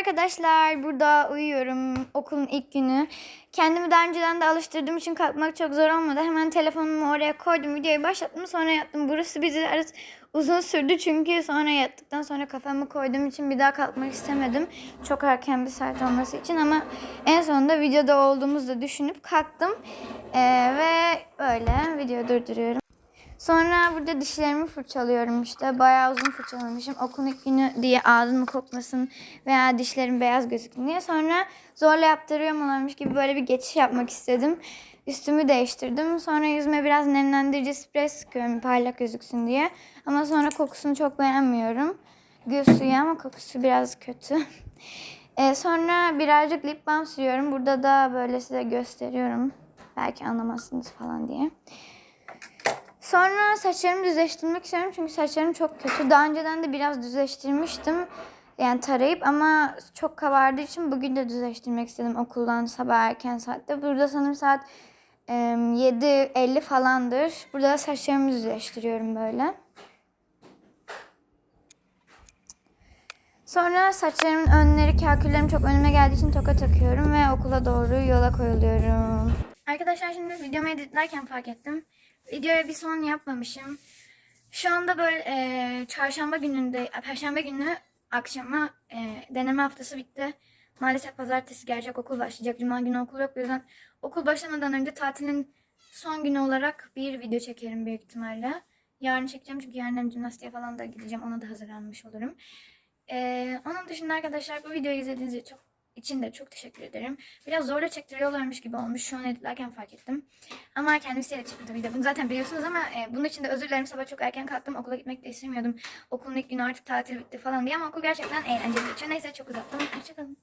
arkadaşlar. Burada uyuyorum. Okulun ilk günü. Kendimi daha önceden de alıştırdığım için kalkmak çok zor olmadı. Hemen telefonumu oraya koydum. Videoyu başlattım. Sonra yattım. Burası bizi arası uzun sürdü. Çünkü sonra yattıktan sonra kafamı koyduğum için bir daha kalkmak istemedim. Çok erken bir saat olması için ama en sonunda videoda olduğumuzu düşünüp kalktım. Ee, ve öyle video durduruyorum. Sonra burada dişlerimi fırçalıyorum işte. Bayağı uzun fırçalamışım. Okulun ilk günü diye ağzım kokmasın veya dişlerim beyaz gözüksün diye. Sonra zorla yaptırıyorum olarmış gibi böyle bir geçiş yapmak istedim. Üstümü değiştirdim. Sonra yüzüme biraz nemlendirici sprey sıkıyorum parlak gözüksün diye. Ama sonra kokusunu çok beğenmiyorum. Gül suyu ama kokusu biraz kötü. Ee, sonra birazcık lip balm sürüyorum. Burada da böyle size gösteriyorum. Belki anlamazsınız falan diye. Sonra saçlarımı düzleştirmek istiyorum çünkü saçlarım çok kötü. Daha önceden de biraz düzleştirmiştim. Yani tarayıp ama çok kabardığı için bugün de düzleştirmek istedim okuldan sabah erken saatte. Burada sanırım saat e, 7.50 falandır. Burada da saçlarımı düzleştiriyorum böyle. Sonra saçlarımın önleri, kaküllerim çok önüme geldiği için toka takıyorum ve okula doğru yola koyuluyorum. Arkadaşlar şimdi videomu editlerken fark ettim. Videoya bir son yapmamışım. Şu anda böyle e, çarşamba gününde, perşembe günü akşama e, deneme haftası bitti. Maalesef pazartesi gerçek okul başlayacak. Cuma günü okul yok. O yüzden okul başlamadan önce tatilin son günü olarak bir video çekerim büyük ihtimalle. Yarın çekeceğim çünkü yarın hem jimnastiğe falan da gideceğim. Ona da hazırlanmış olurum. Ee, onun dışında arkadaşlar bu videoyu izlediğiniz için çok için de çok teşekkür ederim. Biraz zorla çektiriyorlarmış gibi olmuş. Şu an editlerken fark ettim. Ama kendim isteyerek çektim tabii de. Bunu zaten biliyorsunuz ama e, bunun için de özür dilerim. Sabah çok erken kalktım. Okula gitmek de istemiyordum. Okulun ilk günü artık tatil bitti falan diye. Ama okul gerçekten eğlenceli geçiyor. Neyse çok uzattım. Hoşçakalın.